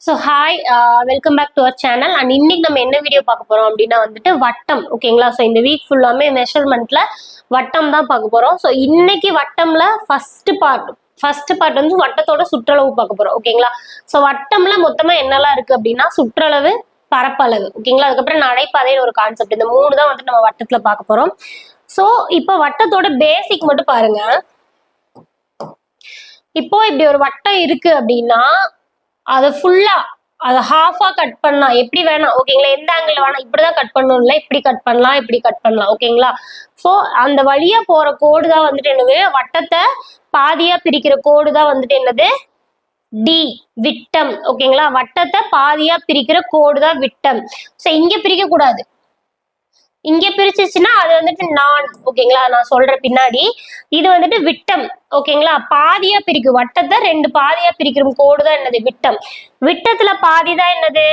So hi welcome back to our channel and இன்னைக்கு நம்ம என்ன வீடியோ பார்க்க போறோம் அப்படின்னா வந்துட்டு வட்டம் ஓகேங்களா ஸோ இந்த வீக் ஃபுல்லாமே மெஷர்மெண்ட்ல வட்டம் தான் பார்க்க போறோம். ஸோ இன்னைக்கு வட்டம்ல ஃபர்ஸ்ட் பார்ட் ஃபர்ஸ்ட் பார்ட் வந்து வட்டத்தோட சுற்றளவு பார்க்க போறோம் ஓகேங்களா ஸோ வட்டம்ல மொத்தமா என்னெல்லாம் இருக்கு அப்படின்னா சுற்றளவு பரப்பளவு ஓகேங்களா அதுக்கப்புறம் நடைபாதைன்னு ஒரு கான்செப்ட் இந்த மூணு தான் வந்து நம்ம வட்டத்துல பார்க்க போறோம். ஸோ இப்போ வட்டத்தோட பேசிக் மட்டும் பாருங்க. இப்போ இப்படி ஒரு வட்டம் இருக்கு அப்படின்னா அதை ஃபுல்லா அதை ஹாஃபா கட் பண்ணலாம். எப்படி வேணாம். ஓகேங்களா எந்த ஆங்கிள் வேணாம். இப்படிதான் கட் பண்ணணும்ல. இப்படி கட் பண்ணலாம். இப்படி கட் பண்ணலாம். ஓகேங்களா ஸோ அந்த வழியா போற கோடு தான் வந்துட்டு என்னது? வட்டத்தை பாதியா பிரிக்கிற கோடு தான் வந்துட்டு என்னது? டி விட்டம். ஓகேங்களா வட்டத்தை பாதியா பிரிக்கிற கோடு தான் விட்டம். ஸோ இங்க பிரிக்க கூடாது இங்க பிரிச்சிச்சுன்னா அது வந்துட்டு நான் ஓகேங்களா? நான் சொல்ற பின்னாடி. இது வந்துட்டு விட்டம் ஓகேங்களா? பாதியா பிரிக்கும். வட்டத்தை ரெண்டு பாதியா பிரிக்கிற கோடு தான் என்னது? விட்டம். விட்டத்துல பாதி தான் என்னது?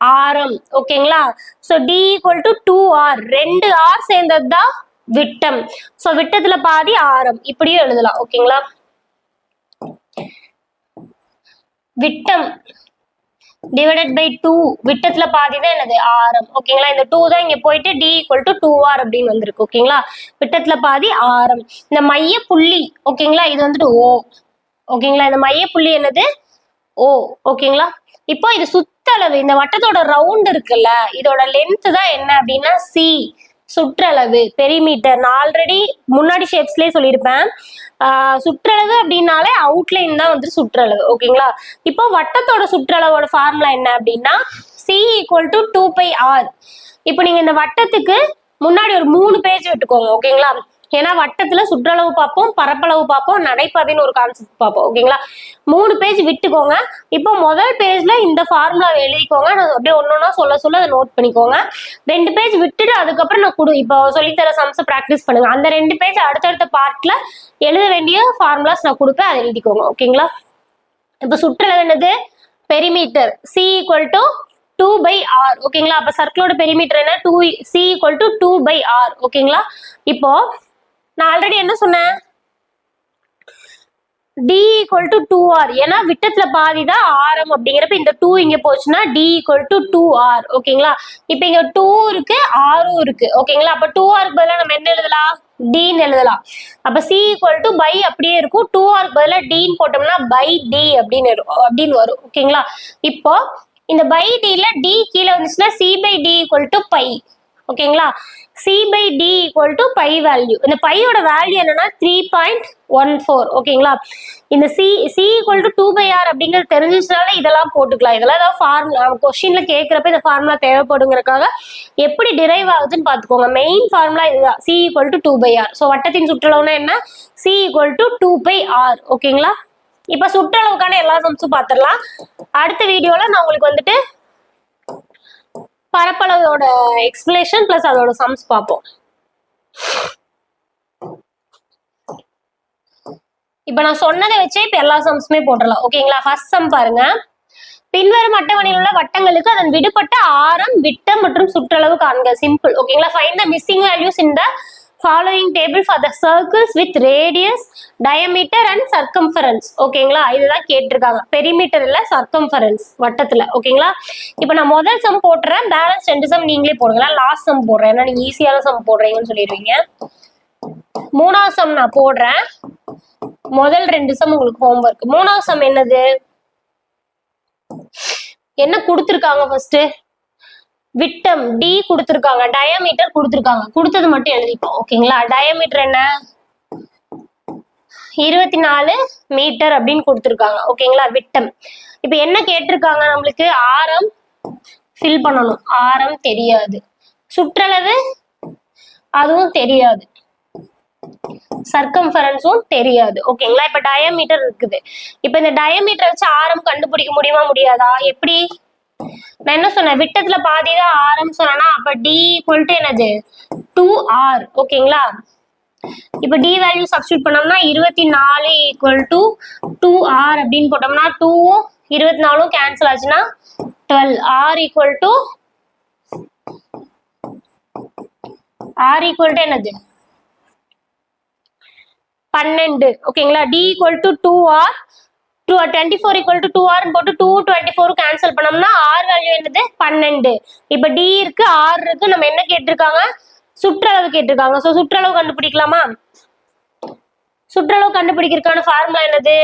ஆரம் ஓகேங்களா? So D equal to two R ரெண்டு ஆர் சேர்ந்தது தான் விட்டம். ஸோ விட்டத்துல பாதி ஆரம். இப்படியும் எழுதலாம் ஓகேங்களா? விட்டம். டிவைடட் பை டூ விட்டத்துல பாதி தான் என்னது? ஆரம். ஓகேங்களா இந்த டூ தான் இங்க போயிட்டு D equal to two R அப்படின்னு வந்திருக்கு. ஓகேங்களா விட்டத்துல பாதி ஆரம். இந்த மைய புள்ளி. ஓகேங்களா இது வந்துட்டு ஓ ஓகேங்களா இந்த மைய புள்ளி என்னது? ஓ ஓகேங்களா இப்போ இது சுத்தளவு இந்த வட்டத்தோட ரவுண்ட் இருக்குல்ல? இதோட லென்த் தான் என்ன அப்படின்னா சி சுற்றளவு. பெரிமீட்டர் நான் ஆல்ரெடி முன்னாடி ஷேப்ஸ்லயே சொல்லியிருப்பேன். சுற்றளவு அப்படின்னாலே அவுட்லைன் தான் வந்து சுற்றளவு ஓகேங்களா? இப்போ வட்டத்தோட சுற்றளவோட ஃபார்முலா என்ன அப்படின்னா C equal to two pi R இப்போ நீங்க இந்த வட்டத்துக்கு முன்னாடி ஒரு மூணு பேஜ் விட்டுக்கோங்க ஓகேங்களா? ஏன்னா வட்டத்துல சுற்றளவு பார்ப்போம் பரப்பளவு பார்ப்போம் நடைபாதைன்னு ஒரு கான்செப்ட் பார்ப்போம் ஓகேங்களா? மூணு பேஜ் விட்டுக்கோங்க. இப்போ முதல் பேஜ்ல இந்த ஃபார்முலா எழுதிக்கோங்க. நான் அப்படியே ஒன்னொன்னா சொல்ல சொல்ல அதை நோட் பண்ணிக்கோங்க. ரெண்டு பேஜ் விட்டுட்டு அதுக்கப்புறம் நான் கொடு இப்போ சொல்லித்தர சம்ஸை ப்ராக்டிஸ் பண்ணுங்க. அந்த ரெண்டு பேஜ் அடுத்தடுத்த பார்ட்ல எழுத வேண்டிய ஃபார்முலாஸ் நான் கொடுப்பேன் அதை எழுதிக்கோங்க ஓகேங்களா? இப்போ சுற்றளவு என்னது? Perimeter C equal to two pi R ஓகேங்களா? அப்போ சர்க்கிளோட பெரிமீட்டர் என்ன? Two C equal to two pi R ஓகேங்களா? இப்போ நான் ஆல்ரெடி என்ன சொன்னேன்? D equal to two R ஏன்னா விட்டத்துல பாதி தான் ஆரம் அப்படிங்கிறப்ப இந்த டூ இங்க போச்சுன்னா D equal to two R ஓகேங்களா? இப்போ இங்க டூ இருக்கு ஆரும் இருக்கு. ஓகேங்களா? அப்ப டூ ஆருக்கு பதிலாக நம்ம என்ன எழுதலாம்? டின்னு எழுதலாம். அப்ப சி ஈக்குவல் டு பை அப்படியே இருக்கும். டூ ஆருக்கு பதிலாக டின்னு போட்டோம்னா பை டி அப்படின்னு வரும். அப்படின்னு வரும். ஓகேங்களா? இப்போ இந்த பை டில டி கீழே வந்துச்சுன்னா C by D equal to pi ஓகேங்களா? C by D equal to pi value இந்த பையோட வேல்யூ என்னன்னா த்ரீ பாயிண்ட் ஒன் ஃபோர் ஓகேங்களா? இந்த C C equal to two pi R அப்படிங்கிறது தெரிஞ்சிச்சுனால இதெல்லாம் போட்டுக்கலாம். இதெல்லாம் ஏதாவது ஃபார்முலா கொஸ்டின்ல கேட்குறப்ப இந்த ஃபார்முலா தேவைப்படுங்கிறதுக்காக எப்படி டிரைவ் ஆகுதுன்னு பார்த்துக்கோங்க. மெயின் ஃபார்முலா இதுதான். C equal to two pi R so வட்டத்தின் சுற்றளவுனா என்ன? C equal to two pi R ஓகேங்களா? இப்போ சுற்றளவுக்கான எல்லா சம்ஸும் பார்த்துடலாம். அடுத்த வீடியோவில் நான் உங்களுக்கு வந்துட்டு பரப்பளவோட எக்ஸ்பிளேஷன் பிளஸ் அதோட சம்ஸ் பார்ப்போம். இப்ப நான் சொன்னதை வச்சே இப்ப எல்லா சம்ஸுமே போட்டுடலாம் ஓகேங்களா ஃபர்ஸ்ட் சம் பாருங்க. பின்வரும் அட்டவணையில் உள்ள வட்டங்களுக்கு அதன் விடுபட்ட ஆரம் விட்டம் மற்றும் சுற்றளவு காண்க. சிம்பிள் ஓகேங்களா find the missing values in the following table for the circles with radius diameter and circumference ஓகேங்களா இதுதான் கேட்டிருக்காங்க. பெரிமீட்டர் இல்லை சர்க்கம்ஃபரன்ஸ் வட்டத்தில். ஓகேங்களா இப்போ நான் முதல் சம் போட்டுறேன். பேலன்ஸ் ரெண்டு சம் நீங்களே போடுங்களா லாஸ்ட் சம் போடுறேன். ஏன்னா நீங்க ஈஸியான சம் போடுறீங்கன்னு சொல்லிடுவீங்க. மூணாவது சம் நான் போடுறேன். முதல் ரெண்டு சம் உங்களுக்கு ஹோம்ஒர்க் மூணாவது சம் என்னது? என்ன கொடுத்துருக்காங்க ஃபர்ஸ்ட் விட்டம் டி கொடுத்துருக்காங்க. டயாமீட்டர் கொடுத்துருக்காங்க. கொடுத்தது மட்டும் எழுதிப்போம். ஓகேங்களா? டயாமீட்டர் என்ன? இருபத்தி நாலு மீட்டர் அப்படின்னு கொடுத்துருக்காங்க. ஓகேங்களா? விட்டம். இப்போ என்ன கேட்டிருக்காங்க நம்மளுக்கு? ஆரம் ஃபில் பண்ணணும். ஆரம் தெரியாது. சுற்றளவு அதுவும் தெரியாது. சர்க்கம்ஃபரன்ஸும் தெரியாது. ஓகேங்களா? இப்ப டயமீட்டர் இருக்குது. இப்ப இந்த டயமீட்டர் வச்சு ஆரம் கண்டுபிடிக்க முடியுமா? முடியாதா? எப்படி? நான் என்ன சொன்னேன்? விட்டத்துல பாதி தான் ஆரம் சொன்னா அப்ப டி ஈக்குவல் டு என்னது? டூ ஆர் ஓகேங்களா இப்ப டி வேல்யூ சப்ஸ்டியூட் பண்ணோம்னா இருபத்தி நாலு ஈக்குவல் டு டூ ஆர் அப்படின்னு போட்டோம்னா டூவும் இருபத்தி நாலும் கேன்சல் ஆச்சுன்னா twelve R equal to R equal to என்னது? பன்னெண்டு ஓகேங்களா D equal to two R two twenty four equal to two ஆர்னு போட்டு டூ டுவெண்ட்டி ஃபோர் கேன்சல் பண்ணோம்னா ஆர் வேல்யூ என்னது? பன்னெண்டு. இப்போ டி இருக்கு ஆர் இருக்கு நம்ம என்ன கேட்டிருக்காங்க? சுற்றளவு கேட்டிருக்காங்க. ஸோ சுற்றளவு கண்டுபிடிக்கலாமா? சுற்றளவு கண்டுபிடிக்கிறதுக்கான ஃபார்முலா என்னது?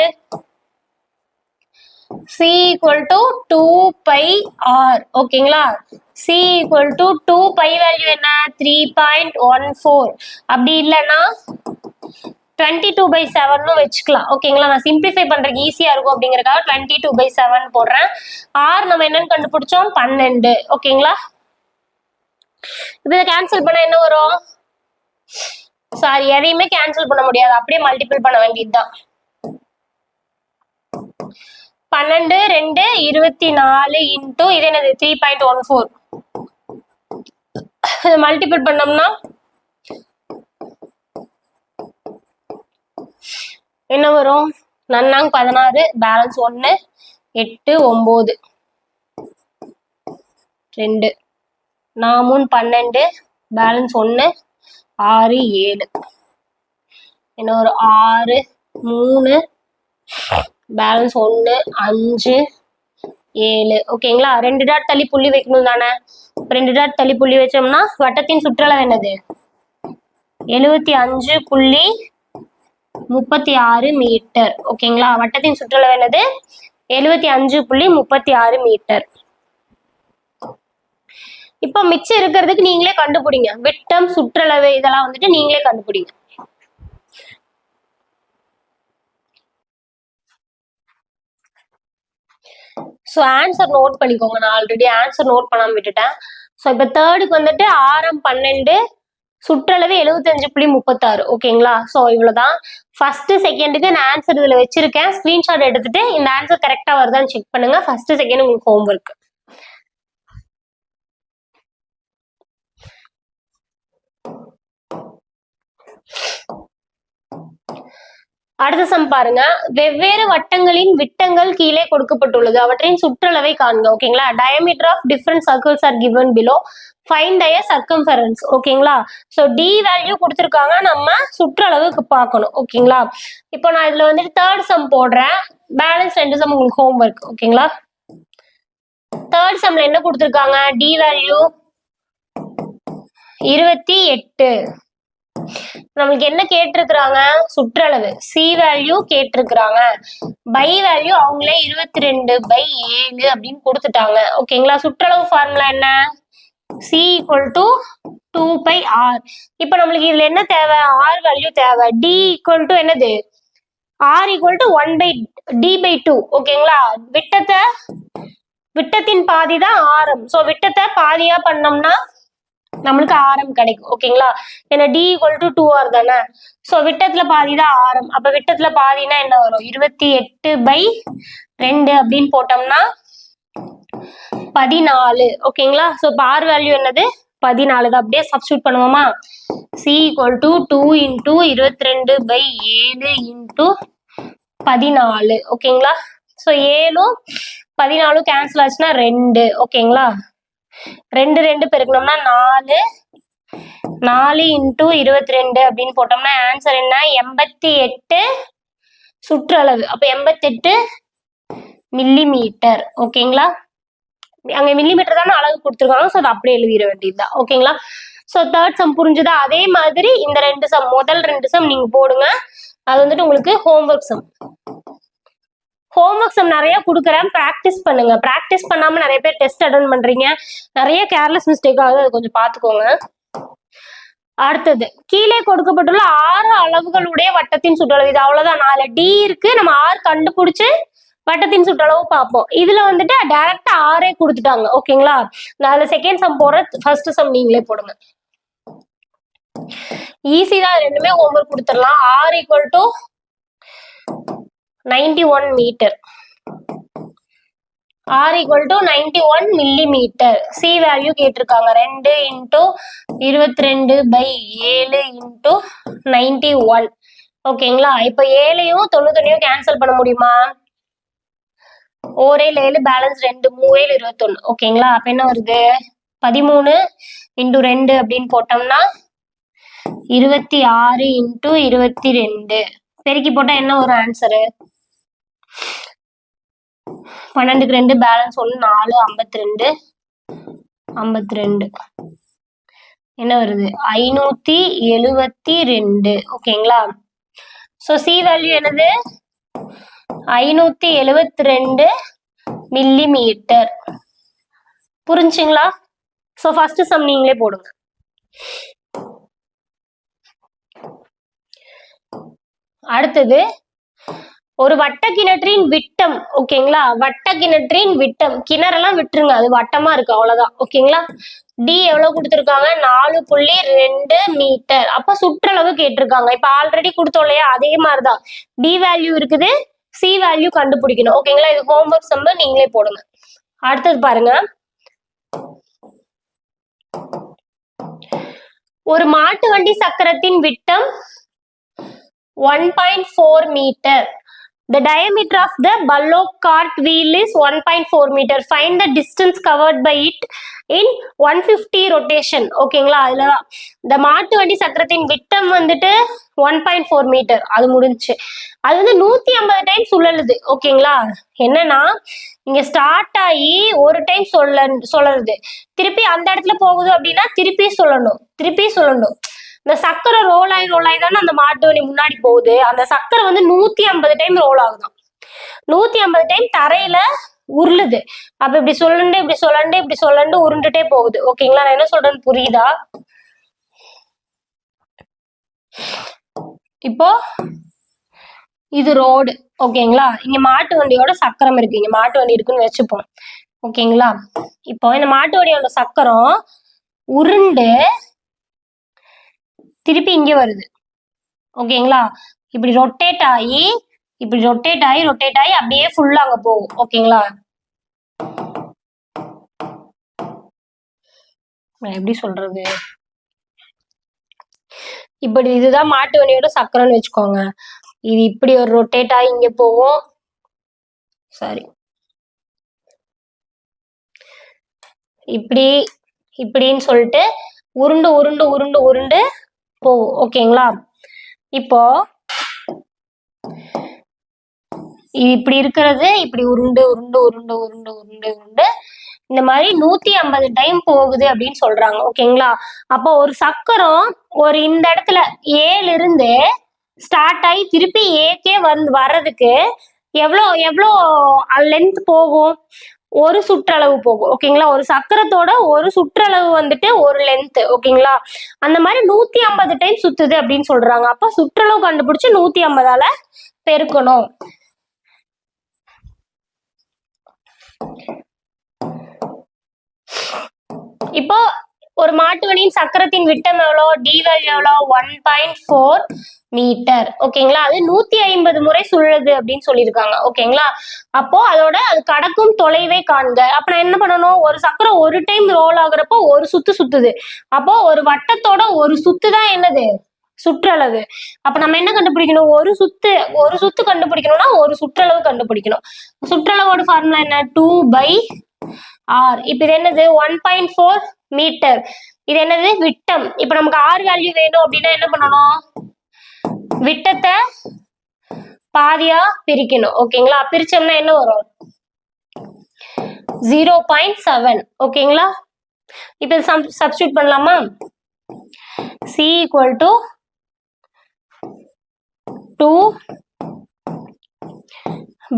C equal to two pi R ஓகேங்களா C equal to two pi value என்ன? த்ரீ பாயிண்ட் ஒன் ஃபோர் அப்படி இல்லைன்னா டுவெண்ட்டி டூ பை செவனும் வச்சுக்கலாம். ஓகேங்களா நான் சிம்பிளிஃபை பண்றதுக்கு ஈஸியா இருக்கும் அப்படிங்கறதுக்காக டுவெண்ட்டி டூ பை செவன் போடுறேன். ஆர் நம்ம என்னன்னு கண்டுபிடிச்சோம்? பன்னெண்டு. ஓகேங்களா இப்போ இதை கேன்சல் பண்ண என்ன வரும்? சாரி எதையுமே கேன்சல் பண்ண முடியாது. அப்படியே மல்டிபிள் பண்ண வேண்டியதுதான். பன்னெண்டு ரெண்டு இருபத்தி நாலு இன்டூ இது என்னது? Three point one four multiple பண்ணோம்னா என்ன வரும்? நன்னாங் பதினாறு பேலன்ஸ் ஒன்று எட்டு ஒம்பது. ரெண்டு. நாமும் பன்னெண்டு பேலன்ஸ் ஒன்று ஆறு ஏழு. என்ன ஒரு ஆறு மூணு பேலன்ஸ் ஒன்று அஞ்சு ஏழு. ஓகேங்களா? ரெண்டு டாட் தள்ளி புள்ளி வைக்கணும் தானே? ரெண்டு டாட் தள்ளி புள்ளி வச்சோம்னா வட்டத்தின் சுற்றளவு என்னது? எழுவத்தி அஞ்சு புள்ளி முப்பத்தி ஆறு மீட்டர். ஓகேங்களா? வட்டத்தின் சுற்றளவு என்னது? எழுவத்தி அஞ்சு புள்ளி முப்பத்தி ஆறு மீட்டர். இப்போ மிச்சம் இருக்கிறதுக்கு நீங்களே கண்டுபிடிங்க. விட்டம் சுற்றளவு இதெல்லாம் வந்துட்டு நீங்களே கண்டுபிடிங்க. ஸோ ஆன்சர் நோட் பண்ணிக்கோங்க. நான் ஆல்ரெடி ஆன்சர் நோட் பண்ணாம விட்டுட்டேன். ஸோ இப்போ தேர்டுக்கு வந்துட்டு ஆரம் பன்னெண்டு சுற்றளவு எழுபத்தஞ்சு புள்ளி முப்பத்தாறு ஓகேங்களா? ஸோ இவ்வளோதான் ஃபர்ஸ்ட் செகண்டுக்கு நான் ஆன்சர் இதில் வச்சிருக்கேன். ஸ்க்ரீன்ஷாட் எடுத்துட்டு இந்த ஆன்சர் கரெக்டாக வருதான்னு செக் பண்ணுங்க. ஃபர்ஸ்ட் செகண்ட் உங்களுக்கு ஹோம்ஒர்க் அடுத்த சம் பாருங்க. வெவ்வேறு வட்டங்களின் விட்டங்கள் கீழே கொடுக்கப்பட்டுள்ளது. அவற்றின் சுற்றளவை காண்க ஓகேங்களா? Diameter of different circles are given below find the circumference ஓகேங்களா? ஸோ டி வேல்யூ கொடுத்துருக்காங்க. நம்ம சுற்றளவுக்கு பார்க்கணும் ஓகேங்களா? இப்போ நான் இதுல வந்துட்டு தேர்ட் சம் போடுறேன். பேலன்ஸ் ரெண்டு சம் உங்களுக்கு ஹோம் ஒர்க் ஓகேங்களா தேர்ட் சம்ல என்ன கொடுத்துருக்காங்க? டி வேல்யூ இருபத்தி எட்டு. நம்மளுக்கு என்ன கேட்டிருக்கிறாங்க? சுற்றளவு. சி வேல்யூ கேட்டிருக்கிறாங்க. பை வேல்யூ அவங்களே இருபத்தி ரெண்டு பை ஏழு அப்படின்னு கொடுத்துட்டாங்க. ஓகேங்களா சுற்றளவு ஃபார்முலா என்ன? C equal to two pi R இப்போ நம்மளுக்கு இதுல என்ன தேவை? ஆர் வேல்யூ தேவை. டி ஈக்குவல் டு என்னது? R equal to one by D by two ஓகேங்களா விட்டத்தை விட்டத்தின் பாதி தான் ஆரம். ஸோ விட்டத்தை பாதியா பண்ணோம்னா நம்மளுக்கு ஆரம் கிடைக்கும் ஓகேங்களா? ஏன்னா D equal to two R தானே? ஸோ விட்டத்துல பாதி தான் ஆரம். அப்ப விட்டத்துல பாதினா என்ன வரும்? இருபத்தி எட்டு பை ரெண்டு அப்படின்னு போட்டோம்னா பதினாலு ஓகேங்களா? ஸோ பார் வேல்யூ என்னது? பதினாலு தான். அப்படியே சப்ஸ்டியூட் பண்ணுவோமா? C equal to two into இருபத்தி ரெண்டு பை ஏழு இன்டூ பதினாலு ஓகேங்களா? ஸோ ஏழும் பதினாலும் கேன்சல் ஆச்சுன்னா ரெண்டு ஓகேங்களா? ரெண்டு ரெண்டு பெருக்கணும்னா நாலு. நாலு இன்ட்டு இருபத்தி ரெண்டு அப்படின்னு போட்டோம்னா ஆன்சர் என்ன? எண்பத்தி எட்டு சுற்றளவு. அப்போ எண்பத்தெட்டு மில்லி மீட்டர் ஓகேங்களா அங்க மில்லி மீட்டர் தானே அளவு கொடுத்துருக்காங்க. ஸோ அதை அப்படியே எழுதிட வேண்டியதுதான். ஓகேங்களா ஸோ தேர்ட் சம் புரிஞ்சுதா? அதே மாதிரி இந்த ரெண்டு சம் முதல் ரெண்டு சம் நீங்க போடுங்க. அது வந்துட்டு உங்களுக்கு ஹோம்ஒர்க் சம் ஹோம்ஒர்க் சம் நிறைய கொடுக்குறேன். ப்ராக்டிஸ் பண்ணுங்க. ப்ராக்டிஸ் பண்ணாம நிறைய பேர் டெஸ்ட் அட்டன் பண்றீங்க. நிறைய கேர்லெஸ் மிஸ்டேக் ஆகுது. அது கொஞ்சம் பார்த்துக்கோங்க. அடுத்தது கீழே கொடுக்கப்பட்டுள்ள ஆறு அளவுகளுடைய வட்டத்தின் சுற்றளவு. இது அவ்வளவுதான். நாலு டி இருக்கு. நம்ம ஆறு கண்டுபிடிச்சு வட்டத்தின் சுற்றளவு பார்ப்போம். இதுல வந்துட்டு டைரக்டா ஆறே கொடுத்துட்டாங்க. ஓகேங்களா நாலு செகண்ட் சம் போடுற ஃபர்ஸ்ட் சம் நீங்களே போடுங்க. ஈஸி தான். ரெண்டுமே ஹோம்ஒர்க் கொடுத்துடலாம். R equal to ninety one metre. R equal to ninety one millimetre C value கேட்டிருக்காங்க. ரெண்டு இன்ட்டு இருபத்தி ரெண்டு பை ஏழு இன்டூ நைன்டி ஒன். ஓகேங்களா இப்போ ஏழையும் தொண்ணூத்தொன்னையும் கேன்சல் பண்ண முடியுமா? ஓரே ஏழு பேலன்ஸ் ரெண்டு மூவேல் இருபத்தொன்னு. ஓகேங்களா அப்போ என்ன வருது? பதிமூணு இன்ட்டு ரெண்டு அப்படின்னு போட்டோம்னா இருபத்தி ஆறு இன்ட்டு இருபத்தி ரெண்டு. பெருக்கி போட்டா என்ன ஒரு ஆன்சரு பன்னெண்டுக்கு ரெண்டு பேலன்ஸ் ஒன்று நாலு ஐம்பத்தி ரெண்டு ஐம்பத்தி ரெண்டு என்ன வருது? ஐநூத்தி எழுவத்தி ரெண்டு ஓகேங்களா? ஸோ சி வேல்யூ என்னது? ஐநூத்தி எழுவத்தி ரெண்டு மில்லி மீட்டர் புரிஞ்சுங்களா? ஸோ ஃபர்ஸ்ட் சம் நீங்களே போடுங்க. அடுத்தது ஒரு வட்ட கிணற்றின் விட்டம் ஓகேங்களா? வட்ட கிணற்றின் விட்டம். கிணறெல்லாம் விட்டுருங்க அது வட்டமா இருக்கு அவ்வளவுதான் ஓகேங்களா? டி எவ்வளவு கொடுத்துருக்காங்க? நாலு புள்ளி ரெண்டு மீட்டர். அப்ப சுற்றளவு கேட்டிருக்காங்க. இப்ப ஆல்ரெடி கொடுத்தோம் இல்லையா? அதே மாதிரிதான். டி வேல்யூ இருக்குது சி வேல்யூ கண்டுபிடிக்கணும் ஓகேங்களா? இது ஹோம்ஒர்க் சம்ப நீங்களே போடுங்க. அடுத்தது பாருங்க. ஒரு மாட்டு வண்டி சக்கரத்தின் விட்டம் one point four metre The diameter of the bullock cart wheel is 1.4 meter. Find the distance covered by it in 150 rotation. ஓகேங்களா அதுல தான் இந்த மாட்டு வண்டி சக்கரத்தின் விட்டம் வந்துட்டு ஒன் பாயிண்ட் ஃபோர் மீட்டர் அது முடிஞ்சுச்சு. அது வந்து நூத்தி ஐம்பது டைம் சுழலுது. ஓகேங்களா என்னன்னா இங்க ஸ்டார்ட் ஆகி ஒரு டைம் சொல்ல சொல்லறது. திருப்பி அந்த இடத்துல போகுது அப்படின்னா திருப்பி சொல்லணும். திருப்பி சொல்லணும். இந்த சக்கரை ரோல் ஆகி ரோல் ஆகி தானே அந்த மாட்டு வண்டி முன்னாடி போகுது. அந்த சக்கரை வந்து நூத்தி ஐம்பது டைம் ரோல் ஆகுதான் நூத்தி ஐம்பது டைம் தரையில உருளுது. அப்ப இப்படி சொல்லண்டு இப்படி சொல்லண்டு இப்படி சொல்லண்டு உருண்டுட்டே போகுது. ஓகேங்களா நான் என்ன சொல்றேன்னு புரியுதா? இப்போ இது ரோடு ஓகேங்களா இங்க மாட்டு வண்டியோட சக்கரம் இருக்கு. இங்க மாட்டு வண்டி இருக்குன்னு வச்சுப்போம். ஓகேங்களா இப்போ இந்த மாட்டு வண்டியோட சக்கரம் உருண்டு திருப்பி இங்கே வருது. ஓகேங்களா இப்படி ரொட்டேட் ஆகி இப்படி ரொட்டேட் ஆகி ரொட்டேட் ஆகி அப்படியே ஃபுல்லா அங்க போகும். ஓகேங்களா நான் எப்படி சொல்றது? இப்படி இதுதான் மாட்டு வண்டியோட சக்கரம்னு வச்சுக்கோங்க. இது இப்படி ஒரு ரொட்டேட் ஆகி இங்க போகும். சாரி இப்படி இப்படின்னு சொல்லிட்டு உருண்டு உருண்டு உருண்டு உருண்டு போகும் ஓகேங்களா? இப்போ இப்படி இருக்கிறது இப்படி உருண்டு உருண்டு உருண்டு உருண்டு உருண்டு உருண்டு. இந்த மாதிரி நூத்தி ஐம்பது டைம் போகுது அப்படின்னு சொல்றாங்க ஓகேங்களா? அப்போ ஒரு சக்கரம் ஒரு இந்த இடத்துல ஏல இருந்து ஸ்டார்ட் ஆகி திருப்பி ஏக்கே வந்து வர்றதுக்கு எவ்வளோ எவ்வளோ லென்த் போகும்? ஒரு சுற்றளவு போகும் ஓகேங்களா ஒரு சக்கரத்தோட ஒரு சுற்றளவு வந்துட்டு ஒரு லென்த் ஓகேங்களா அந்த மாதிரி நூத்தி ஐம்பது டைம் சுத்துது அப்படின்னு சொல்றாங்க. அப்ப சுற்றளவு கண்டுபிடிச்சு நூத்தி ஐம்பதால பெருக்கணும் இப்போ ஒரு மாட்டு வண்டியின் சக்கரத்தின் விட்டம் எவ்வளோ? டி வேல்யூ எவ்வளோ? ஒன் பாயிண்ட் ஃபோர் மீட்டர் ஓகேங்களா? அது நூத்தி ஐம்பது முறை சுழலுது அப்படின்னு சொல்லியிருக்காங்க. ஓகேங்களா? அப்போ அதோட அது கடக்கும் தொலைவை காண்க. அப்ப நான் என்ன பண்ணணும்? ஒரு சக்கரம் ஒரு டைம் ரோல் ஆகுறப்போ ஒரு சுத்து சுத்துது. அப்போ ஒரு வட்டத்தோட ஒரு சுத்து தான் என்னது? சுற்றளவு. அப்ப நம்ம என்ன கண்டுபிடிக்கணும்? ஒரு சுத்து ஒரு சுத்து கண்டுபிடிக்கணும்னா ஒரு சுற்றளவு கண்டுபிடிக்கணும். சுற்றளவோட ஃபார்முலா என்ன? டூ பை ஆர் இப்ப இது என்னது? ஒன் பாயிண்ட் ஃபோர் மீட்டர் இது என்னது? விட்டம். இப்ப நமக்கு ஆர் வேல்யூ வேணும் அப்படின்னா என்ன பண்ணணும்? விட்டத்தை பாதியா பிரிக்கணும். ஓகேங்களா பிரிச்சோம்னா என்ன வரும்? ஜீரோ பாயிண்ட் செவன் ஓகேங்களா இப்போ சப்ஸ்டியூட் பண்ணலாமா? C equal to two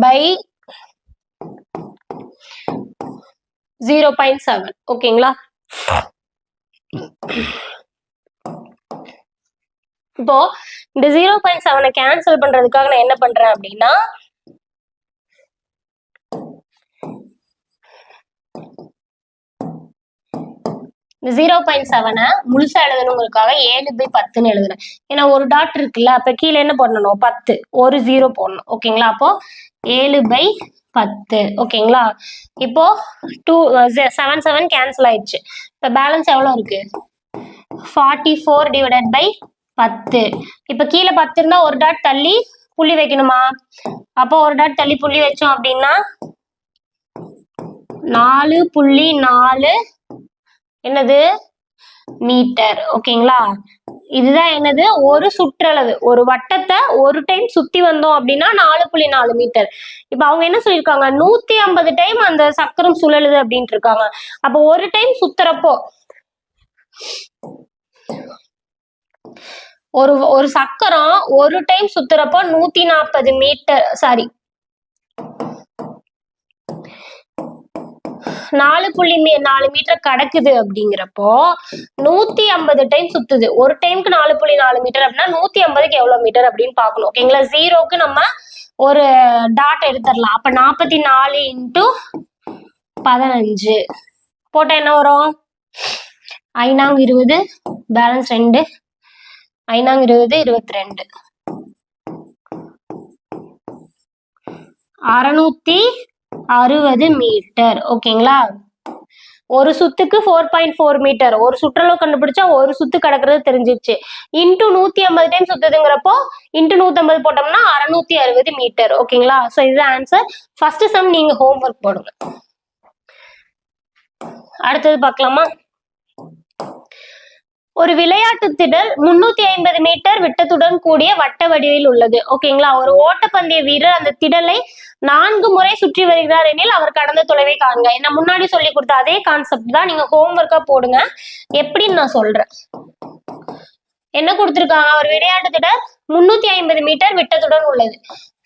pi zero point seven ஓகேங்களா? இப்போ இந்த ஜீரோ பாயிண்ட் செவனை கேன்சல் பண்றதுக்காக நான் என்ன பண்றேன் அப்படின்னா இந்த ஜீரோ பாயிண்ட் செவனை முழுசா எழுதணுங்கிறதுக்காக ஏழு பை பத்துன்னு எழுதுறேன். ஏன்னா ஒரு டாட் இருக்குல்ல அப்ப கீழே என்ன பண்ணணும் பத்து. ஒரு ஜீரோ போடணும். ஓகேங்களா? அப்போ ஏழு பை பத்து. ஓகேங்களா? இப்போ டூ செவன் செவன் கேன்சல் ஆயிடுச்சு. இப்போ பேலன்ஸ் எவ்வளோ இருக்கு? ஃபார்ட்டி ஃபோர் டிவைடட் பை பத்து. இப்போ கீழே பத்து இருந்தா ஒரு டாட் தள்ளி புள்ளி வைக்கணுமா? அப்போ ஒரு டாட் தள்ளி புள்ளி வச்சோம் அப்படின்னா நாலு புள்ளி நாலு. என்னது? மீட்டர் ஓகேங்களா இதுதான் என்னது? ஒரு சுற்றளவு. ஒரு வட்டத்தை ஒரு டைம் சுத்தி வந்தோம் அப்படின்னா நாலு புள்ளி நாலு மீட்டர் இப்ப அவங்க என்ன சொல்லியிருக்காங்க? நூத்தி ஐம்பது டைம் அந்த சக்கரம் சுழலுது அப்படின்ட்டு இருக்காங்க. அப்ப ஒரு டைம் சுத்துறப்போ ஒரு ஒரு சக்கரம் ஒரு டைம் சுத்துறப்போ நூத்தி நாற்பது மீட்டர் சாரி நாலு புள்ளி மீ நாலு மீட்டர் கடக்குது அப்படிங்கிறப்போ நூத்தி ஐம்பது டைம் சுத்துது. ஒரு டைமுக்கு நாலு புள்ளி நாலு மீட்டர் அப்படின்னா நூத்தி ஐம்பதுக்கு எவ்வளவு மீட்டர் அப்படின்னு பார்க்கணும். ஓகேங்களா ஜீரோக்கு நம்ம ஒரு டாட் எடுத்துடலாம். அப்ப நாற்பத்தி நாலு இன்ட்டு பதினஞ்சு. போட்டா என்ன வரும்? ஐநாங்க இருபது பேலன்ஸ் ரெண்டு. ஐநாங்க இருபது இருபத்தி ரெண்டு அறுநூத்தி அறுபது மீட்டர். ஓகேங்களா? ஒரு சுத்துக்கு ஃபோர் பாயிண்ட் ஃபோர் மீட்டர் ஒரு சுற்றளவு கண்டுபிடிச்சா ஒரு சுத்து கிடக்குறது தெரிஞ்சிச்சு இன்ட்டு நூத்தி ஐம்பது டைம் சுத்துதுங்கிறப்போ இன்ட்டு நூத்தி ஐம்பது போட்டோம்னா அறுநூத்தி அறுபது மீட்டர் ஓகேங்களா? ஸோ இதுதான் ஆன்சர் ஃபர்ஸ்ட் சம் நீங்க ஹோம்ஒர்க் போடுங்க. அடுத்தது பார்க்கலாமா? ஒரு விளையாட்டு திடல் முன்னூத்தி ஐம்பது மீட்டர் விட்டத்துடன் கூடிய வட்ட வடிவில் உள்ளது. ஓகேங்களா ஒரு ஓட்டப்பந்தய வீரர் அந்த திடலை நான்கு முறை சுற்றி வருகிறார் எனில் அவர் கடந்த தொலைவை காண்க. என்ன முன்னாடி சொல்லி கொடுத்த அதே கான்செப்ட் தான் நீங்க ஹோம்ஒர்க்கா போடுங்க. எப்படின்னு நான் சொல்றேன். என்ன கொடுத்திருக்காங்க? ஒரு விளையாட்டு திடல் முன்னூத்தி ஐம்பது மீட்டர் விட்டத்துடன் உள்ளது.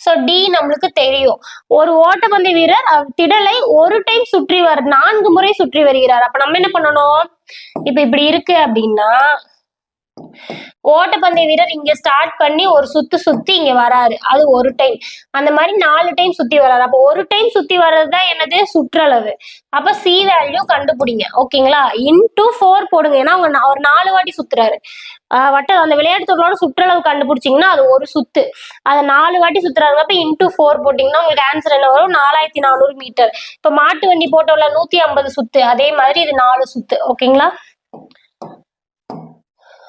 சோ டி நம்மளுக்கு தெரியும். ஒரு ஓட்டப்பந்தய வீரர் திடலை ஒரு டைம் சுற்றி வர நான்கு முறை சுற்றி வருகிறார். அப்ப நம்ம என்ன பண்ணணும்? இப்ப இப்படி இருக்கு அப்படின்னா ஓட்டப்பந்தய வீரர் இங்க ஸ்டார்ட் பண்ணி ஒரு சுத்து சுத்தி இங்க வராரு. அது ஒரு டைம் அந்த மாதிரி நாலு டைம் சுத்தி வராரு. அப்போ ஒரு டைம் சுத்தி வர்றது தான் என்னது? சுற்றளவு. அப்ப சி வேல்யூ கண்டுபிடிங்க. ஓகேங்களா? இன்டூ ஃபோர் போடுங்க. ஏன்னா அவங்க அவர் நாலு வாட்டி சுத்துறாரு. ஆஹ் வட்ட அந்த விளையாட்டு தொழிலோட சுற்றளவு கண்டுபிடிச்சிங்கன்னா அது ஒரு சுத்து. அதை நாலு வாட்டி சுத்துறாங்க அப்ப இன்டூ ஃபோர் போட்டிங்கன்னா உங்களுக்கு ஆன்சர் என்ன வரும்? நாலாயிரத்தி நானூறு மீட்டர் இப்ப மாட்டு வண்டி போட்டோம்ல நூத்தி ஐம்பது சுத்து. அதே மாதிரி இது நாலு சுத்து. ஓகேங்களா?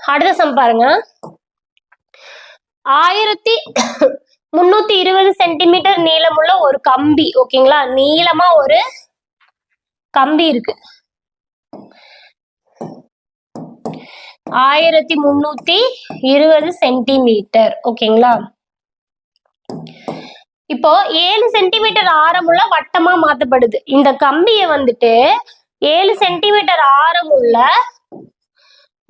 அடுத்த சம் பாருங்க. ஆயிரத்தி முன்னூத்தி இருபது சென்டிமீட்டர் நீளமுள்ள ஒரு கம்பி ஓகேங்களா நீளமா ஒரு கம்பி இருக்கு. ஆயிரத்தி முன்னூத்தி இருபது சென்டிமீட்டர் ஓகேங்களா இப்போ ஏழு சென்டிமீட்டர் ஆரமுள்ள வட்டமா மாத்தப்படுது. இந்த கம்பியை வந்துட்டு ஏழு சென்டிமீட்டர் ஆரமுள்ள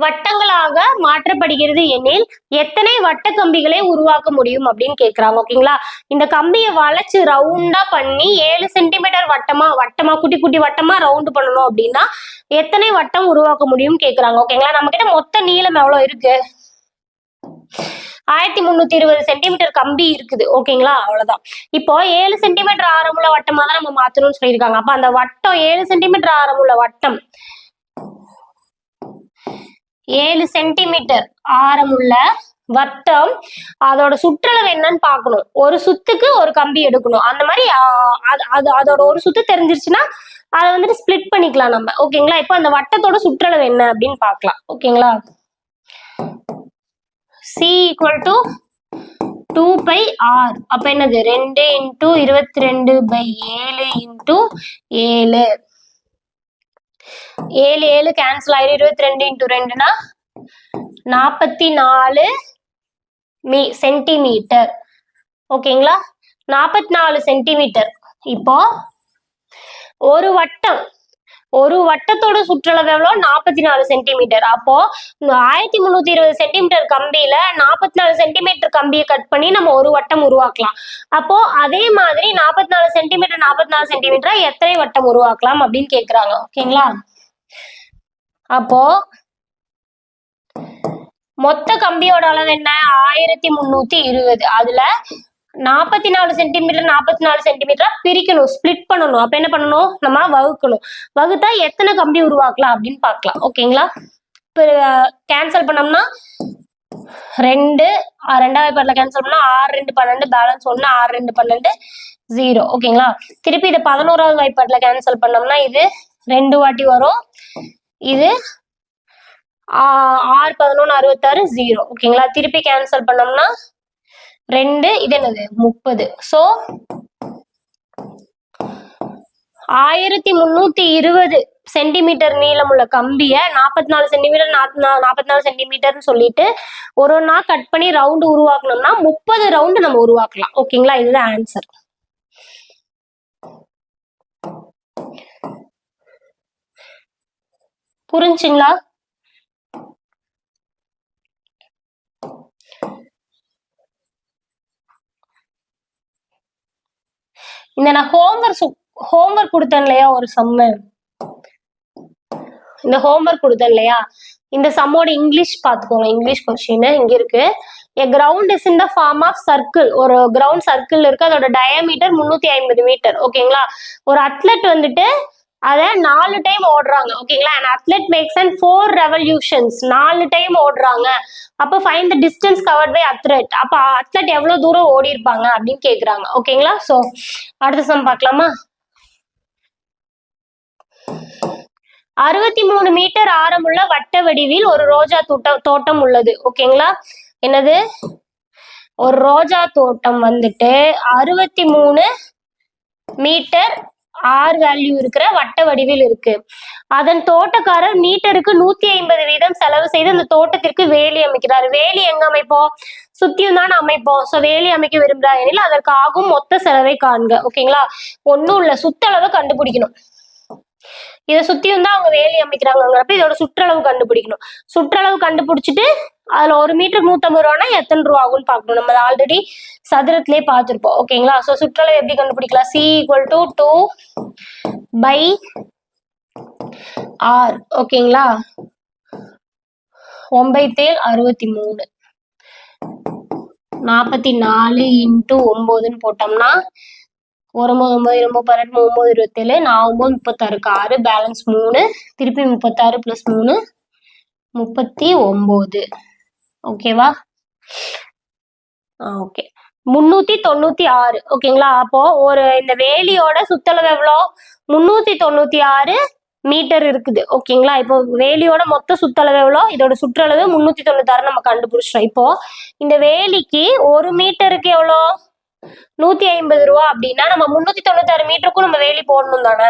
வட்டங்களாக மாற்றப்படுகிறது எனில் எத்தனை வட்ட கம்பிகளை உருவாக்க முடியும் அப்படின்னு கேக்குறாங்க ஓகேங்களா? இந்த கம்பியை வளைச்சு ரவுண்டா பண்ணி ஏழு சென்டிமீட்டர் வட்டமா வட்டமா குட்டி குட்டி வட்டமா ரவுண்டு பண்ணணும் அப்படின்னா எத்தனை வட்டம் உருவாக்க முடியும் கேக்குறாங்க ஓகேங்களா? நம்ம கிட்ட மொத்த நீளம் எவ்வளவு இருக்கு? ஆயிரத்தி முந்நூத்தி இருபது சென்டிமீட்டர் கம்பி இருக்குது ஓகேங்களா? அவ்வளவுதான். இப்போ ஏழு சென்டிமீட்டர் ஆரமுள்ள வட்டமா தான் நம்ம மாத்தணும்னு சொல்லியிருக்காங்க. அப்ப அந்த வட்டம் ஏழு சென்டிமீட்டர் ஆரமுள்ள வட்டம் ஏழு சென்டிமீட்டர் ஆரமுள்ள வட்டம். அதோட சுற்றளவு என்னன்னு பார்க்கணும். ஒரு சுத்துக்கு ஒரு கம்பி எடுக்கணும். அந்த மாதிரி அது அது அதோட ஒரு சுத்து தெரிஞ்சிருச்சுன்னா அதை வந்துட்டு ஸ்ப்ளிட் பண்ணிக்கலாம் நம்ம. ஓகேங்களா? இப்போ அந்த வட்டத்தோட சுற்றளவு என்ன அப்படின்னு பார்க்கலாம். ஓகேங்களா? C equal to two pi R அப்போ என்னது? ரெண்டு இன்ட்டு இருபத்தி ரெண்டு பை ஏழு இன்ட்டு ஏழு. ஏழு ஏழு கேன்சல் ஆயிரும். இருபத்தி ரெண்டு இன்ட்டு ரெண்டுனா நாற்பத்தி நாலு மீ சென்டிமீட்டர் ஓகேங்களா நாற்பத்தி நாலு சென்டிமீட்டர் இப்போ ஒரு வட்டம் ஒரு வட்டத்தோட சுற்றளவு எவ்வளோ? நாற்பத்தி நாலு சென்டிமீட்டர் அப்போ இந்த ஆயிரத்தி முந்நூத்தி இருபது சென்டிமீட்டர் கம்பியில நாற்பத்தி நாலு சென்டிமீட்டர் கம்பியை கட் பண்ணி நம்ம ஒரு வட்டம் உருவாக்கலாம். அப்போ அதே மாதிரி நாற்பத்தி நாலு சென்டிமீட்டர் நாற்பத்தி நாலு சென்டிமீட்டரா எத்தனை வட்டம் உருவாக்கலாம் அப்படின்னு கேக்குறாங்க. ஓகேங்களா? அப்போ மொத்த கம்பியோட அளவு என்ன? ஆயிரத்தி முன்னூத்தி இருபது. அதுல நாற்பத்தி நாலு சென்டிமீட்டர் நாற்பத்தி நாலு சென்டிமீட்டரா பிரிக்கணும் ஸ்ப்ளிட் பண்ணணும். அப்ப என்ன பண்ணணும்? நம்ம வகுக்கணும். வகுத்தா எத்தனை கம்பி உருவாக்கலாம் அப்படின்னு பார்க்கலாம். ஓகேங்களா? இப்போ கேன்சல் பண்ணோம்னா ரெண்டு ரெண்டாவது பாட்டில் கேன்சல் பண்ணா ஆறு ரெண்டு பன்னெண்டு பேலன்ஸ் ஒன்று ஆறு ரெண்டு பன்னெண்டு ஜீரோ ஓகேங்களா? திருப்பி இதை பதினோராவது வாய்ப்பாட்டில் கேன்சல் பண்ணோம்னா இது ரெண்டு வாட்டி வரும். இது ஆ- ஆறு பதினொன்று அறுபத்தாறு ஜீரோ ஓகேங்களா? திருப்பி கேன்சல் பண்ணோம்னா ரெண்டு இது என்னது? முப்பது. ஸோ ஆயிரத்தி முந்நூத்தி இருபது சென்டிமீட்டர் நீளமுள்ள கம்பியை நாற்பத்தி நாலு சென்டிமீட்டர் நாற்பத்தி நாலு சென்டிமீட்டர்னு சொல்லிட்டு ஒரு ஒன்றா கட் பண்ணி ரவுண்டு உருவாக்கணும்னா முப்பது ரவுண்டு நம்ம உருவாக்கலாம். ஓகேங்களா இதுதான் ஆன்சர் புரிஞ்சுங்களா? இந்த நான் ஹோம்ஒர்க் ஹோம்ஒர்க் கொடுத்தேன் இல்லையா ஒரு சம்மு இந்த ஹோம்ஒர்க் கொடுத்தேன் இல்லையா? இந்த சம்மோட இங்கிலீஷ் பார்த்துக்கோங்க இங்கிலீஷ் கொஸ்டின் இங்க இருக்கு. A ground is in the form of circle ஒரு கிரவுண்ட் சர்க்கிள் இருக்கு அதோட டயமீட்டர் முன்னூத்தி ஐம்பது மீட்டர் ஓகேங்களா ஒரு அத்லெட் வந்துட்டு அதை நாலு டைம் ஓடுறாங்க. ஓகேங்களா and athlete makes and four revolutions நாலு டைம் ஓடுறாங்க. அப்போ find the distance covered by athlete அப்போ அத்லெட் எவ்வளோ தூரம் ஓடி இருப்பாங்க அப்படின்னு கேட்குறாங்க ஓகேங்களா ஸோ அடுத்த சம் பார்க்கலாமா? அறுபத்தி மூணு மீட்டர் ஆரமுள்ள வட்ட வடிவில் ஒரு ரோஜா தோட்டம் தோட்டம் உள்ளது. ஓகேங்களா என்னது? ஒரு ரோஜா தோட்டம் வந்துட்டு அறுபத்தி மூணு மீட்டர் ஆர் வேல்யூ இருக்கிற வட்ட வடிவில் இருக்கு. அதன் தோட்டக்காரர் மீட்டருக்கு நூத்தி ஐம்பது வீதம் செலவு செய்து அந்த தோட்டத்திற்கு வேலி அமைக்கிறார். வேலி எங்க அமைப்போம்? சுத்தியும் தான் அமைப்போம். ஸோ வேலி அமைக்க விரும்புறார் எனில் அதற்கு ஆகும் மொத்த செலவை காண்க. ஓகேங்களா ஒன்றும் இல்லை. சுத்தளவை கண்டுபிடிக்கணும். இதை சுத்தியும் தான் அவங்க வேலி அமைக்கிறாங்கிறப்ப இதோட சுற்றளவு கண்டுபிடிக்கணும். சுற்றளவு கண்டுபிடிச்சிட்டு அதுல ஒரு மீட்டர் நூத்தம்பது ரூபானா எத்தனை ரூபா ஆகும்னு பார்க்கணும். நம்ம ஆல்ரெடி சதுரத்திலே பார்த்துருப்போம். ஓகேங்களா ஸோ சுற்றளவு எப்படி கண்டுபிடிக்கலாம்? C equal to two pi R ஓகேங்களா ஒன்பைத்தேல் அறுபத்தி மூணு. நாற்பத்தி நாலு இன்ட்டு ஒம்போதுன்னு போட்டோம்னா ஒரு ஒம்பது ஒம்பது ரொம்ப பதினெட்டு ஒம்பது இருபத்தேழு நான் ஒம்பது முப்பத்தாறுக்கு ஆறு பேலன்ஸ் மூணு திருப்பி முப்பத்தாறு ப்ளஸ் மூணு முப்பத்தி ஒம்பது. ஓகேவா ஓகே முன்னூத்தி தொண்ணூத்தி ஆறு. ஓகேங்களா அப்போ ஒரு இந்த வேலியோட சுத்தளவு எவ்வளோ? முன்னூத்தி தொண்ணூத்தி ஆறு மீட்டர் இருக்குது. ஓகேங்களா இப்போ வேலியோட மொத்த சுற்றளவு எவ்வளோ? இதோட சுற்றளவு முன்னூத்தி தொண்ணூத்தி ஆறு நம்ம கண்டுபிடிச்சிட்டோம். இப்போ இந்த வேலிக்கு ஒரு மீட்டருக்கு எவ்வளோ? நூத்தி ஐம்பது ரூபா அப்படின்னா நம்ம முன்னூத்தி தொண்ணூத்தி ஆறு மீட்டருக்கும் நம்ம வேலி போடணும் தானே?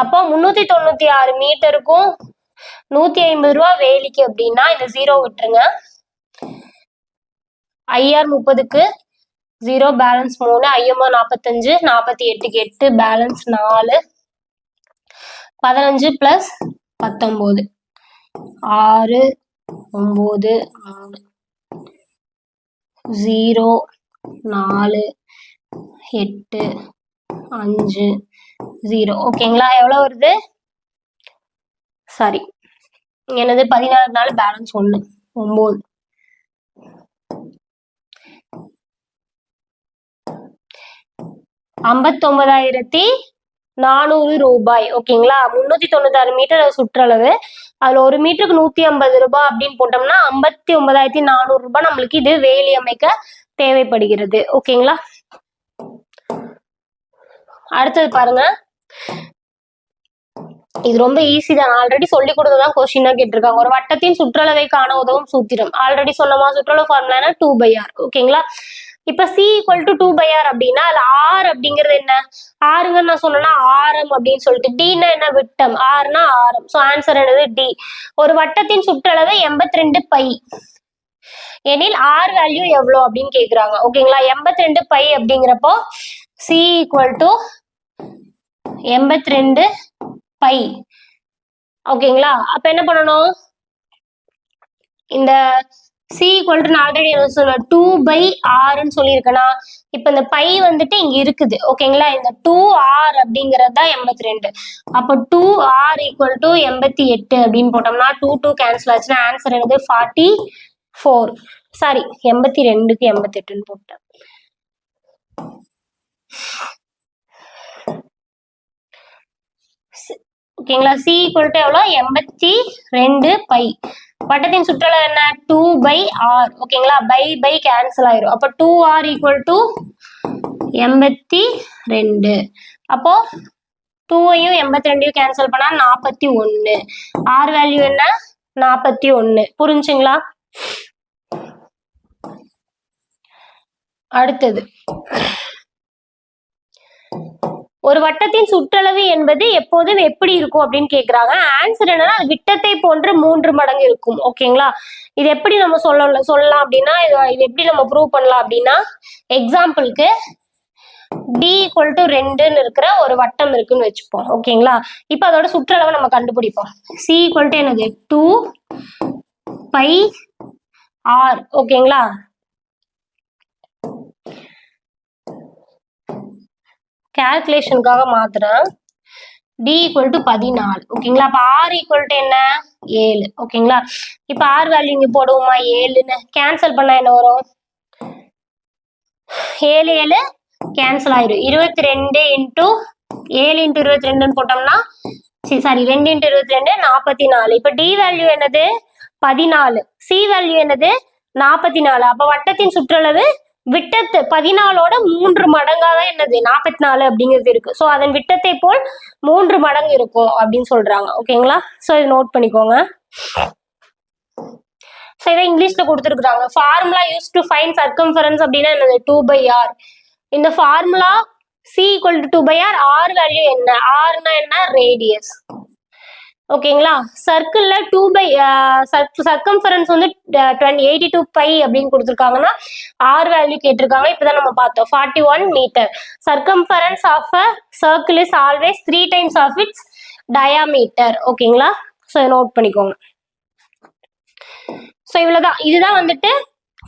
அப்போ முன்னூத்தி தொண்ணூத்தி ஆறு மீட்டருக்கும் நூத்தி ஐம்பது ரூபா வேலிக்கு அப்படின்னா இந்த ஜீரோ விட்டுருங்க. ஐஆர் முப்பதுக்கு ஜீரோ பேலன்ஸ் மூணு ஐஎம்ஓ நாற்பத்தஞ்சு நாற்பத்தி எட்டுக்கு எட்டு பேலன்ஸ் நாலு பதினஞ்சு பிளஸ் பத்தொம்போது. ஆறு ஒம்பது மூணு ஜீரோ நாலு எட்டு அஞ்சு ஜீரோ ஓகேங்களா எவ்வளோ வருது? சாரி எனது பதினாறு நாள் பேலன்ஸ் ஒன்று ஒம்பது. ஐம்பத்தொன்பதாயிரத்தி நானூறு ரூபாய். ஓகேங்களா முன்னூத்தி தொண்ணூத்தாறு மீட்டர் சுற்றளவு. அதுல ஒரு மீட்டருக்கு நூத்தி ஐம்பது ரூபாய் அப்படின்னு போட்டோம்னா ஐம்பத்தி ஒன்பதாயிரத்தி நானூறு ரூபாய் நம்மளுக்கு இது வேலி அமைக்க தேவைப்படுகிறது. ஓகேங்களா அடுத்தது பாருங்க. இது ரொம்ப ஈஸி தான். ஆல்ரெடி சொல்லி கொடுத்ததான் கொஸ்டினா கேட்டிருக்காங்க. ஒரு வட்டத்தின் சுற்றளவை காண உதவும் சூத்திரம். ஆல்ரெடி சொன்னமா சுற்றளவு ஃபார்முலானா டூ பை ஆர் ஓகேங்களா இப்ப C equal to two pi R அப்படின்னா அதுல ஆர் அப்படிங்கிறது என்ன? ஆறுங்க நான் சொன்னேன்னா ஆரம் அப்படின்னு சொல்லிட்டு டின்னா என்ன? விட்டம். ஆர்னா ஆரம். ஸோ ஆன்சர் என்னது? டி ஒரு வட்டத்தின் சுற்றளவு எண்பத்தி ரெண்டு பை எனில் ஆர் வேல்யூ எவ்வளோ அப்படின்னு கேக்குறாங்க. ஓகேங்களா எண்பத்தி ரெண்டு பை அப்படிங்கிறப்போ சி ஈக்குவல் டு எண்பத்தி ரெண்டு பை ஓகேங்களா அப்ப என்ன பண்ணணும்? இந்த சி ஈக்குவல் டு நான் ஆல்ரெடி என்ன டூ பை ஆர்ன்னு சொல்லியிருக்கேனா? இப்ப இந்த பை வந்துட்டு இங்க இருக்குது. ஓகேங்களா இந்த டூ ஆர் அப்படிங்கிறது தான் எண்பத்தி ரெண்டு அப்போ டூ ஆர் ஈக்குவல் டு எண்பத்தி எட்டு அப்படின்னு போட்டோம்னா டூ டூ கேன்சல் ஆச்சுன்னா ஆன்சர் என்னது? ஃபார்ட்டி ஃபோர் சாரி எண்பத்தி ரெண்டுக்கு எண்பத்தெட்டுன்னு போட்டேன். ஓகேங்களா? சி ஈக்குவல் டு எவ்வளோ? எண்பத்தி ரெண்டு பை. வட்டத்தின் சுற்றளவு என்ன? டூ பை ஆர் ஓகேங்களா? பை பை கேன்சல் ஆயிரும். அப்போ டூ ஆர் ஈக்குவல் டு எண்பத்தி ரெண்டு. அப்போ டூவையும் எண்பத்தி ரெண்டையும் கேன்சல் பண்ணா நாற்பத்தி ஒன்று ஆர் வேல்யூ என்ன? நாற்பத்தி ஒன்று புரிஞ்சுங்களா? அடுத்தது. ஒரு வட்டத்தின் சுற்றளவு என்பது எப்போதும் எப்படி இருக்கும் அப்படின்னு கேக்குறாங்க. ஆன்சர் என்னன்னா அது விட்டத்தை போன்று மூன்று மடங்கு இருக்கும். ஓகேங்களா இது எப்படி நம்ம சொல்லலாம் சொல்லலாம் அப்படின்னா இது எப்படி நம்ம ப்ரூவ் பண்ணலாம் அப்படின்னா எக்ஸாம்பிளுக்கு டி ஈக்குவல் டு ரெண்டுன்னு இருக்கிற ஒரு வட்டம் இருக்குன்னு வச்சுப்போம். ஓகேங்களா இப்போ அதோட சுற்றளவை நம்ம கண்டுபிடிப்போம். சி ஈக்குவல் டு என்னது? டூ பை ஆர் ஓகேங்களா? கால்குலேஷனுக்காக மாத்துறேன். டி ஈக்குவல் டு பதினாலு. ஓகேங்களா? அப்போ ஆர் ஈக்குவல் டு என்ன? ஏழு. ஓகேங்களா? இப்போ ஆர் வேல்யூ இங்கே போடுவோமா? ஏழுன்னு. கேன்சல் பண்ணால் என்ன வரும்? ஏழு ஏழு கேன்சல் ஆயிரும். இருபத்தி ரெண்டு இன்ட்டு ஏழு இன்ட்டு இருபத்தி ரெண்டுன்னு போட்டோம்னா சரி சாரி ரெண்டு இன்ட்டு இருபத்தி ரெண்டு நாற்பத்தி நாலு இப்போ டி வேல்யூ என்னது? பதினாலு. சி வேல்யூ என்னது? நாற்பத்தி நாலு அப்போ வட்டத்தின் சுற்றளவு விட்டத்து பதினாலோட மூன்று மடங்காக என்னது? நாற்பத்தி நாலு அப்படிங்கிறது இருக்கு. ஸோ அதன் விட்டத்தை போல் மூன்று மடங்கு இருக்கும் அப்படின்னு சொல்றாங்க. ஓகேங்களா ஸோ இது நோட் பண்ணிக்கோங்க. ஸோ இதை இங்கிலீஷ்ல கொடுத்துருக்குறாங்க. Formula use to find circumference அப்படின்னா என்னது? டூ பை ஆர் இந்த formula C equal to two pi R R value என்ன? ஆர்னா என்ன? ரேடியஸ் ஓகேங்களா? சர்க்கிள்ல டூ பை சர்க்கம்ஃபரன்ஸ் வந்து டுவெண்ட்டி எயிட்டி டூ பை அப்படின்னு கொடுத்துருக்காங்கன்னா ஆர் வேல்யூ கேட்டிருக்காங்க. இப்போதான் நம்ம பார்த்தோம். Forty one metre circumference of a circle is always three times of its diameter ஓகேங்களா ஸோ நோட் பண்ணிக்கோங்க. ஸோ இவ்வளோதான் இதுதான் வந்துட்டு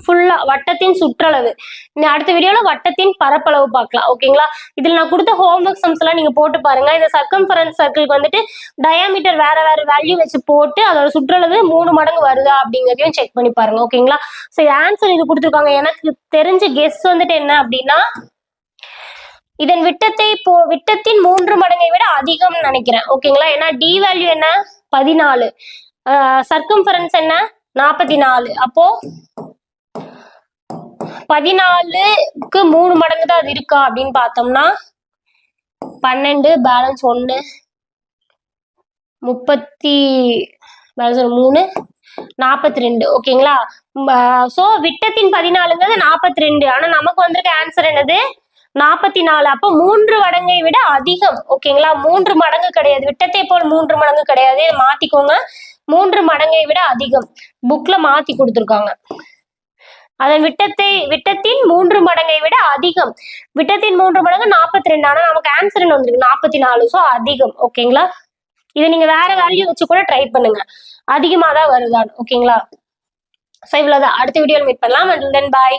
ஃபுல்லா வட்டத்தின் சுற்றளவு. இந்த அடுத்த வீடியோல வட்டத்தின் பரப்பளவு பார்க்கலாம். ஓகேங்களா இதுல நான் கொடுத்த ஹோம்ஒர்க் சம்ஸ் எல்லாம் நீங்க போட்டு பாருங்க. இந்த சர்க்கம்ஃபரன்ஸ் சர்க்கிள்க்கு வந்துட்டு டயாமீட்டர் வேற வேற வேல்யூ வச்சு போட்டு அதோட சுற்றளவு மூணு மடங்கு வருதா அப்படிங்கறதையும் செக் பண்ணி பாருங்க. ஓகேங்களா ஸோ ஆன்சர் இது கொடுத்துருக்காங்க. எனக்கு தெரிஞ்ச கெஸ் வந்துட்டு என்ன அப்படின்னா இதன் விட்டத்தை போ விட்டத்தின் மூன்று மடங்கை விட அதிகம்னு நினைக்கிறேன். ஓகேங்களா ஏன்னா டி வேல்யூ என்ன? பதினாலு. சர்க்கம்ஃபரன்ஸ் என்ன? நாற்பத்தி நாலு. அப்போ பதினாலுக்கு மூணு மடங்கு தான் அது இருக்கா அப்படின்னு பார்த்தோம்னா பன்னெண்டு பேலன்ஸ் ஒன்று முப்பத்தி பேலன்ஸ் மூணு நாற்பத்தி ரெண்டு ஓகேங்களா ஸோ விட்டத்தின் பதினாலுங்கிறது நாற்பத்தி ரெண்டு ஆனால் நமக்கு வந்திருக்க ஆன்சர் என்னது? நாற்பத்தி நாலு அப்போ மூன்று மடங்கை விட அதிகம். ஓகேங்களா? மூன்று மடங்கு கிடையாது. விட்டத்தை போல் மூன்று மடங்கு கிடையாது. மாற்றிக்கோங்க மாத்திக்கோங்க. மூன்று மடங்கை விட அதிகம். புக்ல மாத்தி கொடுத்துருக்காங்க. அதன் விட்டத்தை விட்டத்தின் மூன்று மடங்கை விட அதிகம். விட்டத்தின் மூன்று மடங்கு நாற்பத்தி ரெண்டு ஆனா நமக்கு ஆன்சர் என்ன வந்திருக்கு? நாற்பத்தி நாலு ஸோ அதிகம் ஓகேங்களா இதை நீங்க வேற வேல்யூ வச்சு கூட ட்ரை பண்ணுங்க. அதிகமா தான் வருதான் ஓகேங்களா ஸோ இவ்வளவுதான். அடுத்த வீடியோல மீட் பண்ணலாம். And then bye